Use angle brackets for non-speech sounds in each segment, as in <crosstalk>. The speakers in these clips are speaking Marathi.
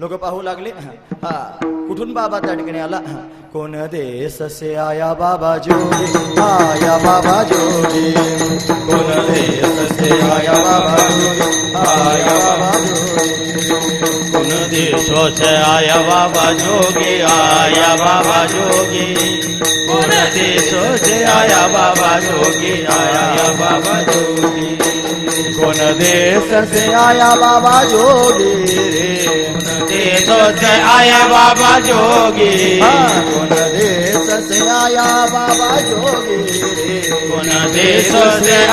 लोक पाहू लागले हा कुठून बाबा त्या ठिकाणी आला कोण देश से आया बाबा जोगी आया बाबा जोगी कोण देश से आया बाबा जोगी आया बाबा जोगी कुन देशो से आया बाबा जोगी आया बाबा जोगी कुन देशो से आया बाबा जोगी आया बाबा जोगी कोण देश से आया बाबा जोगी रे દેશ સે આયા બાબા જોગી. કોન દેશ સે આયા બાબા જોગી? કોન દેશ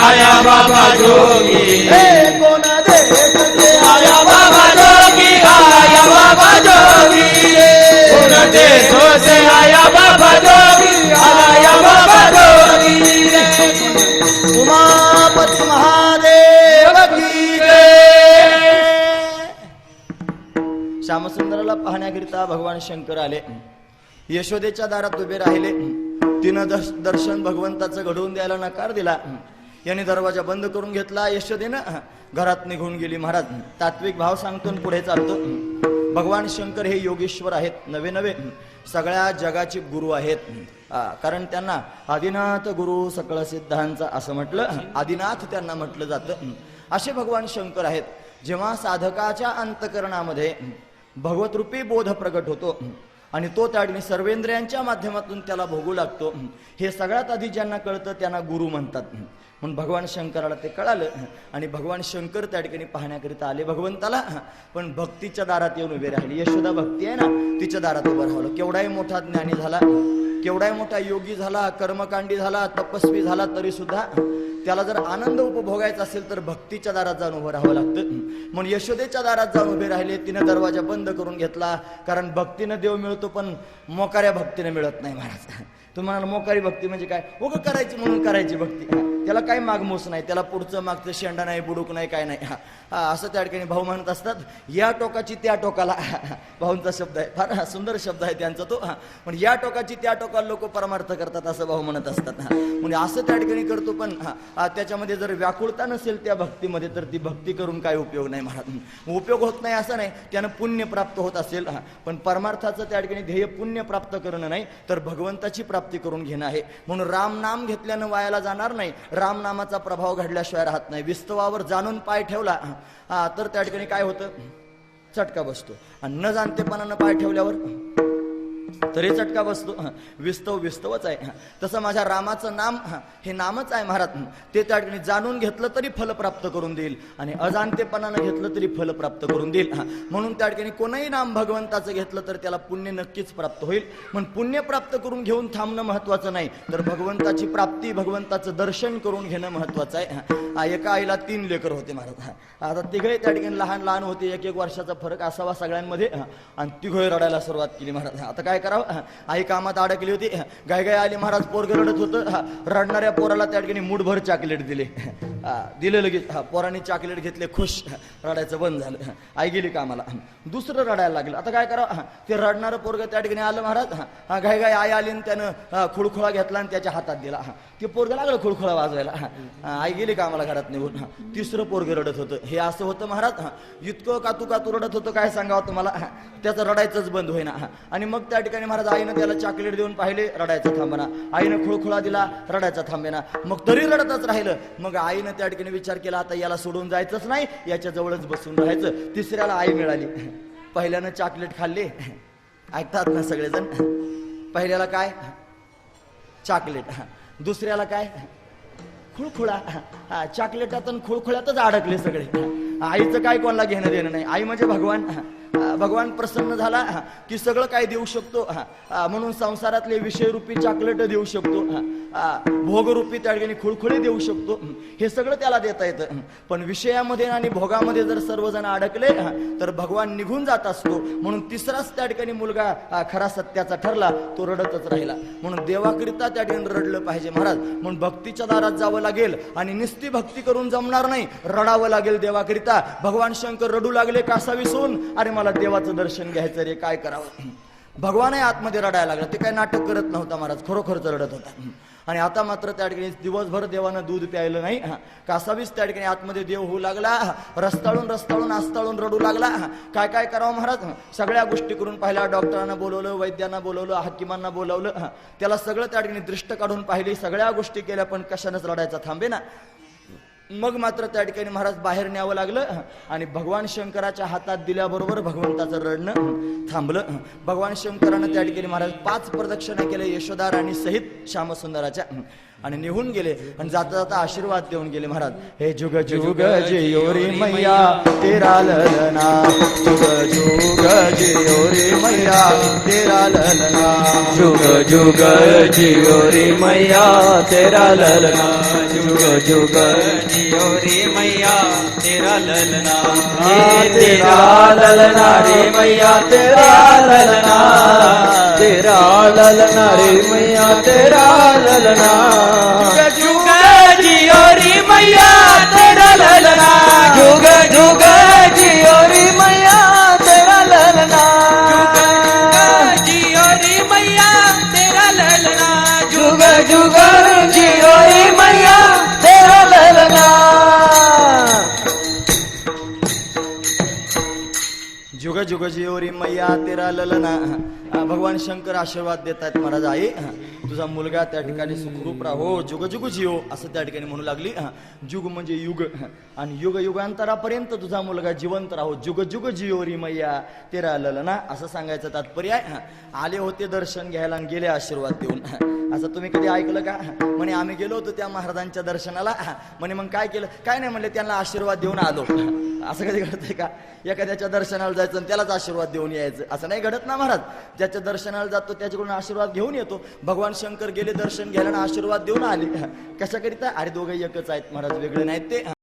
આયા બાબા જોગી. श्यामसुंदराला पाहण्याकरिता भगवान शंकर आले. यशोदेच्या दारात उभे राहिले. तिनं दर्श- दर्शन भगवंताचं घडवून द्यायला नकार दिला. यांनी दरवाजा बंद करून घेतला. यशोदेनं घरात निघून गेली महाराज. तात्विक भाव सांगतो पुढे चालतो. भगवान शंकर हे योगेश्वर आहेत. नवे नवे. सगळ्या जगाचे गुरु आहेत. कारण त्यांना आदिनाथ गुरु सकळ सिद्धांचा असं म्हटलं. आदिनाथ त्यांना म्हटलं जातं. असे भगवान शंकर आहेत. जेव्हा साधकाच्या अंतकरणामध्ये भगवतरूपी बोध प्रगट होतो. आणि तो त्या ठिकाणी सर्वेंद्रियांच्या माध्यमातून त्याला भोगू लागतो. हे सगळ्यात आधी ज्यांना कळतं त्यांना गुरु म्हणतात. म्हणून भगवान शंकराला ते कळालं. आणि भगवान शंकर त्या ठिकाणी पाहण्याकरिता आले भगवंताला. पण भक्तीच्या दारात येऊन उभे राहिले. यशोदा भक्ती आहे ना तिच्या दारात उभं राहिलं. केवढाही मोठा ज्ञानी झाला केवढाही मोठा योगी झाला कर्मकांडी झाला तपस्वी झाला तरी सुद्धा त्याला जर आनंद उपभोगायचा असेल तर भक्तीच्या दारात जाऊन उभं राहावं लागतं. म्हणून यशोदेच्या दारात जाऊन उभे राहिले तिनं दरवाजा बंद करून घेतला. कारण भक्तीनं देव मिळतो पण मोकाऱ्या भक्तीनं मिळत नाही महाराज. तुम्हाला मोकारी भक्ती म्हणजे काय? उगं करायची म्हणून करायची भक्ती काय? त्याला काही मागमोस नाही त्याला पुढचं मागचं शेंडा नाही बुडूक नाही काय नाही. हा असं त्या ठिकाणी भाऊ म्हणत असतात या टोकाची त्या टोकाला. <laughs> भाऊंचा शब्द आहे फार सुंदर शब्द आहे त्यांचा तो. हा पण या टोकाची त्या टोकाला लोक परमार्थ करतात असं भाऊ म्हणत असतात. म्हणजे असं त्या ठिकाणी करतो पण त्याच्यामध्ये जर व्याकुळता नसेल त्या भक्तीमध्ये तर ती भक्ती करून काय उपयोग नाही महाराज. उपयोग होत नाही असं नाही त्यानं पुण्य प्राप्त होत असेल हा पण परमार्थाचं त्या ठिकाणी ध्येय पुण्य प्राप्त करणं नाही तर भगवंताची प्राप्ती करून घेणं आहे. म्हणून राम नाम घेतल्यानं वायाला जाणार नाही रामनामाचा प्रभाव घडल्याशिवाय राहत नाही. विस्तवावर जाणून पाय ठेवला. तर त्या ठिकाणी काय होतं? चटका बसतो. आणि न जाणतेपणानं पाय ठेवल्यावर तरी चटका बसतो. विस्तव विस्तवच आहे. तसं माझ्या रामाचं नाम हे नामच आहे महाराज. ते त्या ठिकाणी जाणून घेतलं तरी फल प्राप्त करून देईल. आणि अजाणतेपणानं घेतलं तरी फल प्राप्त करून देईल. म्हणून त्या ठिकाणी कोणही नाम भगवंताचं घेतलं तर त्याला पुण्य नक्कीच प्राप्त होईल. पण पुण्य प्राप्त करून घेऊन थांबणं महत्वाचं नाही. तर भगवंताची प्राप्ती भगवंताचं दर्शन करून घेणं महत्वाचं आहे. एका आईला तीन लेकर होते महाराज. आता तिघे त्या ठिकाणी लहान लहान होते. एक एक वर्षाचा फरक असावा सगळ्यांमध्ये. आणि तिघे रडायला सुरुवात केली महाराज. आता काय करावं? आई कामात अडकली होती. गाय गाय आली महाराज पोरग रडत होतं. रडणाऱ्या पोराला त्या ठिकाणी मूठभर चॉकलेट दिले. दिले लगेच. हा पोराने चॉकलेट घेतले खुश. रडायचं बंद झालं. आई गेली कामाला. दुसरं रडायला लागलं. आता काय करावं? ते रडणारं पोरग त्या ठिकाणी आलं महाराज. हा गाय गाय आई आली आणि त्यानं खुळखुळा घेतला आणि त्याच्या हातात दिला. ते पोरग लागलं खुळखुळा वाजवायला. आई गेली कामाला घरात निघून. तिसरं पोरग रडत होतं. हे असं होतं महाराज. इतकं कातू कातू रडत होतं काय सांगावं तुम्हाला? त्याचं रडायचंच बंद होईना. आणि मग त्या ठिकाणी महाराज आईनं त्याला चॉकलेट देऊन पाहिले रडायचं थांबना. आईनं खुळखुळा दिला रडायचा थांबेना. मग तरी रडतच राहिलं. मग आईनं त्या ठिकाणी विचार केला आता याला सोडून जायचंच नाही याच्या जवळच बसून राहायचं. तिसऱ्याला आई मिळाली. पहिल्यानं चॉकलेट खाल्ले. ऐकतात ना सगळेजण? पहिल्याला काय? चॉकलेट दुसऱ्याला काय? खुळखुळा. हा चॉकलेटात आणि खुळखुळ्यातच अडकले सगळे. आईचं काय कोणाला घेणं देणं नाही. आई म्हणजे भगवान. भगवान प्रसन्न झाला की सगळं काय देऊ शकतो म्हणून संसारातले विषयरूपी चॉकलेट देऊ शकतो भोगरूपी त्या ठिकाणी खुळखुळे देऊ शकतो हे सगळं त्याला देता येतं पण विषयामध्ये आणि भोगामध्ये जर सर्वजण अडकले तर भगवान निघून जात असतो. म्हणून तिसराच त्या ठिकाणी मुलगा खरा सत्याचा ठरला तो रडतच राहिला. म्हणून देवाकरिता त्या ठिकाणी रडलं पाहिजे महाराज. म्हणून भक्तीच्या दारात जावं लागेल आणि निस्ती भक्ती करून जमणार नाही रडावं लागेल देवाकरिता. भगवान शंकर रडू लागले कासावी सोन अरे मला देवाचं दर्शन घ्यायचं रे काय करावं? भगवानही आतमध्ये रडायला लागला. ते काय नाटक करत नव्हता महाराज खरोखरच रडत होता. आणि आता मात्र त्या ठिकाणी दिवसभर देवानं दूध प्यायलं नाही. कासावीस त्या ठिकाणी आतमध्ये देव होऊ लागला. रस्ताळून रस्ताळून आस्ताळून रडू लागला. काय काय करावं महाराज? सगळ्या गोष्टी करून पाहिल्या. डॉक्टरांना बोलवलं वैद्यांना बोलवलं हाकिमांना बोलवलं. त्याला सगळं त्या ठिकाणी दृष्ट काढून पाहिली. सगळ्या गोष्टी केल्या पण कशानंच रडायचा थांबे ना मग मात्र त्या ठिकाणी महाराज बाहेर न्यावं लागलं आणि भगवान शंकराच्या हातात दिल्याबरोबर भगवंताचं रडणं थांबलं. भगवान शंकरानं त्या ठिकाणी महाराज पाच प्रदक्षिणा केल्या यशोदा राणी सहित श्यामसुंदराच्या. आणि निघून गेले आणि जाता जाता आशीर्वाद देऊन गेले महाराज. हे जुग जुग जियोरी मैया तेरा ललना. जुग जुग जियोरी मैया तेरा ललना. जुग जुग जियो मैया तेरा ललना. जुग जुग जियो रे मैया तेरा ललना तेरा ललना रे मैया तेरा ललना तेरा ललना रे मैया तेरा ललना। जुग मैया तेरा ललना. भगवान शंकर आशीर्वाद देत आहेत महाराज आई. तुझा मुलगा त्या ठिकाणी सुखरूप राहो जुग जुग जिओ असं त्या ठिकाणी म्हणू लागली. जुग म्हणजे युग. आणि युग युगांतरापर्यंत तुझा मुलगा जिवंत राहो जुग जुग जियोरी मैया तेरा ललना असं सांगायचं तात्पर्य आहे. आले होते दर्शन घ्यायला आणि गेले आशीर्वाद देऊन. असं तुम्ही कधी ऐकलं का? म्हणे आम्ही गेलो होतो त्या महाराजांच्या दर्शनाला. म्हणे मग काय केलं? काय नाही म्हणले त्यांना आशीर्वाद देऊन आलो. असं कधी घडतंय का? एखाद्याच्या दर्शनाला जायचं आणि त्यालाच आशीर्वाद देऊन यायचं. असं नाही घडत ना महाराज. ज्याच्या दर्शनाला जातो त्याच्याकडून आशीर्वाद घेऊन येतो. भगवान शंकर गेले दर्शन घ्यायला आणि आशीर्वाद देऊन आले. कशाकरिता? अरे दोघं एकच आहेत महाराज वेगळे नाहीत ते.